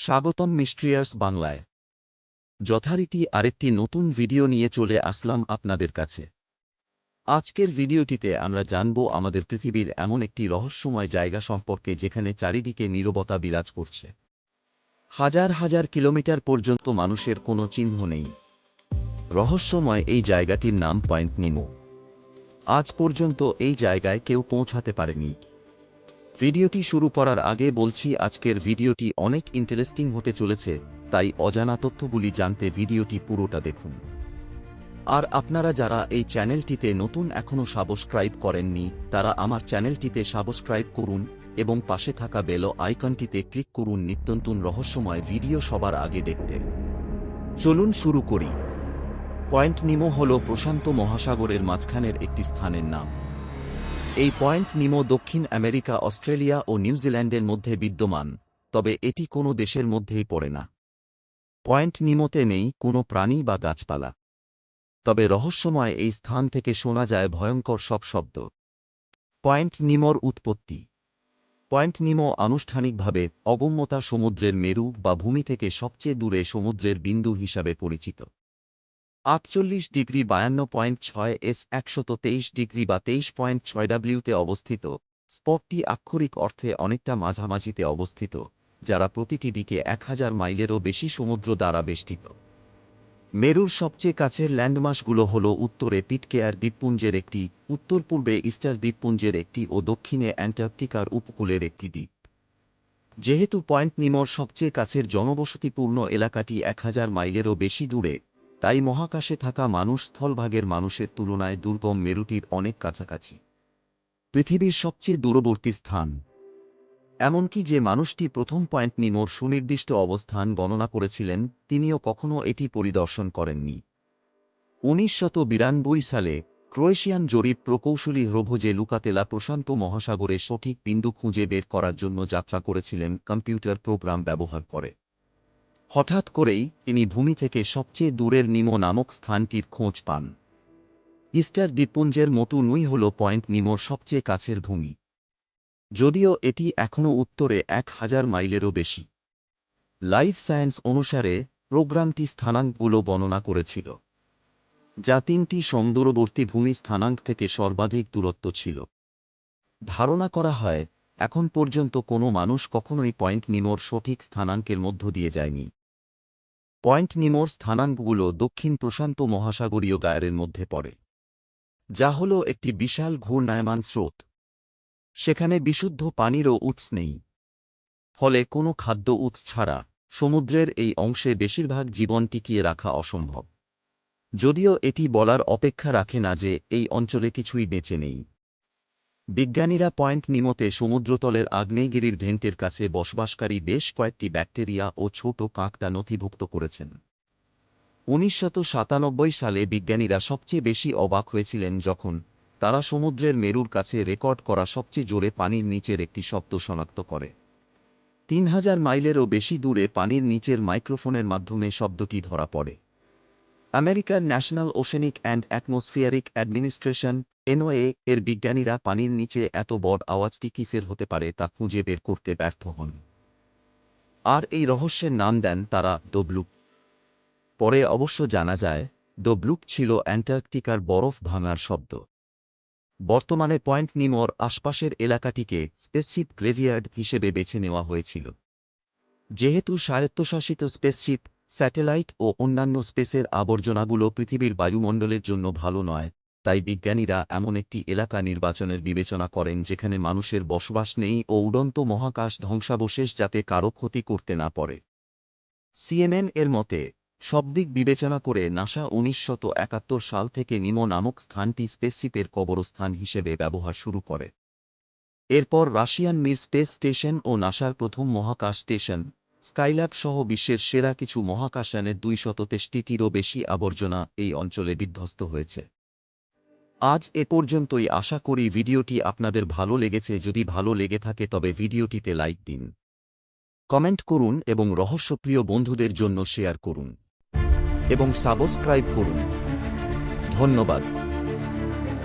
স্বাগতম মিস্ট্রিয়ার্স বাংলায়। যথারীতি আরেকটি নতুন ভিডিও নিয়ে চলে আসলাম আপনাদের কাছে। আজকের ভিডিওটিতে আমরা জানব আমাদের পৃথিবীর এমন একটি রহস্যময় জায়গা সম্পর্কে যেখানে চারিদিকে নীরবতা বিরাজ করছে। হাজার হাজার কিলোমিটার পর্যন্ত মানুষের কোনো চিহ্ন নেই। রহস্যময় এই জায়গাটির নাম পয়েন্ট নিমো। আজ পর্যন্ত এই জায়গায় কেউ পৌঁছাতে পারেনি। ভিডিওটি শুরু করার আগে বলছি, আজকের ভিডিওটি অনেক ইন্টারেস্টিং হতে চলেছে, তাই অজানা তথ্যগুলি জানতে ভিডিওটি পুরোটা দেখুন। আর আপনারা যারা এই চ্যানেলটিতে নতুন এখনও সাবস্ক্রাইব করেননি, তারা আমার চ্যানেলটিতে সাবস্ক্রাইব করুন এবং পাশে থাকা বেল আইকনটিতে ক্লিক করুন নিত্যন্তন রহস্যময় ভিডিও সবার আগে দেখতে। চলুন শুরু করি। পয়েন্ট নিমো হল প্রশান্ত মহাসাগরের মাঝখানের একটি স্থানের নাম। এই পয়েন্ট নিমো দক্ষিণ আমেরিকা, অস্ট্রেলিয়া ও নিউজিল্যান্ডের মধ্যে বিদ্যমান, তবে এটি কোনো দেশের মধ্যেই পড়ে না। পয়েন্ট নিমোতে নেই কোনো প্রাণী বা গাছপালা। তবে রহস্যময় এই স্থান থেকে শোনা যায় ভয়ঙ্কর সব শব্দ। পয়েন্ট নিমোর উৎপত্তি। পয়েন্ট নিমো আনুষ্ঠানিকভাবে অগম্যতা সমুদ্রের মেরু বা ভূমি থেকে সবচেয়ে দূরে সমুদ্রের বিন্দু হিসাবে পরিচিত। আটচল্লিশ ডিগ্রি বায়ান্ন পয়েন্ট ছয় এস একশত তেইশ ডিগ্রি বা তেইশ পয়েন্ট ছয় ডাব্লিউতে অবস্থিত। স্পটটি আক্ষরিক অর্থে অনেকটা মাঝামাঝিতে অবস্থিত, যারা প্রতিটি দিকে এক হাজার মাইলেরও বেশি সমুদ্র দ্বারা বেষ্টিত। মেরুর সবচেয়ে কাছের ল্যান্ডমাসগুলো হল উত্তরে পিটকেয়ার দ্বীপপুঞ্জের একটি, উত্তর পূর্বে ইস্টার দ্বীপপুঞ্জের একটি ও দক্ষিণে অ্যান্টার্কটিকার উপকূলের একটি দ্বীপ। যেহেতু পয়েন্ট নিমর সবচেয়ে কাছের জনবসতিপূর্ণ এলাকাটি এক হাজার মাইলেরও বেশি দূরে তাই মহাকাশে থাকা মানুষ স্থলভাগের মানুষের তুলনায় দুর্গম মেরুটির অনেক কাছাকাছি। পৃথিবীর সবচেয়ে দূরবর্তী স্থান। এমনকি যে মানুষটি প্রথম পয়েন্ট নিমোর সুনির্দিষ্ট অবস্থান গণনা করেছিলেন, তিনিও কখনও এটি পরিদর্শন করেননি। উনিশশত বিরানব্বই সালে ক্রোয়েশিয়ান জরিপ প্রকৌশলী হ্রভোজে লুকাতেলা প্রশান্ত মহাসাগরে সঠিক বিন্দু খুঁজে বের করার জন্য যাত্রা করেছিলেন কম্পিউটার প্রোগ্রাম ব্যবহার করে। হঠাৎ করেই তিনি ভূমি থেকে সবচেয়ে দূরের নিমো নামক স্থানটির খোঁজ পান। ইস্টার দ্বীপপুঞ্জের মতো নুই হল পয়েন্ট নিমোর সবচেয়ে কাছের ভূমি। যদিও এটি এখনও উত্তরে এক হাজার মাইলেরও বেশি। লাইফ সায়েন্স অনুসারে প্রোগ্রামটি স্থানাঙ্কগুলো বর্ণনা করেছিল, যা তিনটি সমদূরবর্তী ভূমি স্থানাঙ্ক থেকে সর্বাধিক দূরত্ব ছিল। ধারণা করা হয়, এখন পর্যন্ত কোনো মানুষ কখনোই পয়েন্ট নিমোর সঠিক স্থানাঙ্কের মধ্য দিয়ে যায়নি। পয়েন্ট নিমোর স্থানাঙ্কগুলো দক্ষিণ প্রশান্ত মহাসাগরীয় গায়ের মধ্যে পড়ে, যা হল একটি বিশাল ঘূর্ণায়মান স্রোত। সেখানে বিশুদ্ধ পানিরও উৎস নেই। ফলে কোনো খাদ্য উৎস ছাড়া সমুদ্রের এই অংশে বেশিরভাগ জীবন টিকিয়ে রাখা অসম্ভব। যদিও এটি বলার অপেক্ষা রাখে না যে এই অঞ্চলে কিছুই বেঁচে নেই। বিজ্ঞানীরা পয়েন্ট নিমোতে সমুদ্রতলের আগ্নেয়গিরির ভেন্টের কাছে বসবাসকারী বেশ কয়েকটি ব্যাকটেরিয়া ও ছোট কাঁকটা নথিভুক্ত করেছেন। সাতানব্বই সালে বিজ্ঞানীরা সবচেয়ে বেশি অবাক হয়েছিলেন যখন তারা সমুদ্রের মেরুর কাছে রেকর্ড করা সবচেয়ে জোরে পানির নিচের একটি শব্দ শনাক্ত করে। তিন হাজার মাইলেরও বেশি দূরে পানির নিচের মাইক্রোফোনের মাধ্যমে শব্দটি ধরা পড়ে। আমেরিকার national oceanic and atmospheric administration N O A এর বিজ্ঞানীরা পানির নিচে এত বড় আওয়াজটি কিসের হতে পারে তা খুঁজে বের করতে ব্যর্থ হন। আর এই রহস্যের নাম দেন তারা ডব্লুক পরে অবশ্য জানা যায় ডব্লুক ছিল অ্যান্টার্কটিকার বরফ ভাঙার শব্দ। বর্তমানে পয়েন্ট নিমোর আশপাশের এলাকাটিকে স্পেসশিপ গ্রেভিয়ার্ড হিসেবে বেছে নেওয়া হয়েছিল। যেহেতু স্বায়ত্তশাসিত স্পেসশিপ স্যাটেলাইট ও অন্যান্য স্পেসের আবর্জনাগুলো পৃথিবীর বায়ুমণ্ডলের জন্য ভালো নয়, তাই বিজ্ঞানীরা এমন একটি এলাকা নির্বাচনের বিবেচনা করেন যেখানে মানুষের বসবাস নেই ও উড়ন্ত মহাকাশ ধ্বংসাবশেষ যাতে কারও ক্ষতি করতে না পারে। সিএনএন এর মতে, সব দিক বিবেচনা করে নাসা উনিশশত একাত্তর সাল থেকে নিমো নামক স্থানটি স্পেসশিপের কবরস্থান হিসেবে ব্যবহার শুরু করে। এরপর রাশিয়ান মির স্পেস স্টেশন ও নাসার প্রথম মহাকাশ স্টেশন স্কাইল্যাব সহ বিশ্বের সেরা কিছু মহাকাশযানের দুই শত তেষ্টিটিরও বেশি আবর্জনা এই অঞ্চলে বিধ্বস্ত হয়েছে। আজ এ পর্যন্তই। আশা করি ভিডিওটি আপনাদের ভালো লেগেছে। যদি ভালো লেগে থাকে তবে ভিডিওটিতে লাইক দিন। কমেন্ট করুন এবং রহস্যপ্রিয় বন্ধুদের জন্য শেয়ার করুন। এবং সাবস্ক্রাইব করুন। ধন্যবাদ।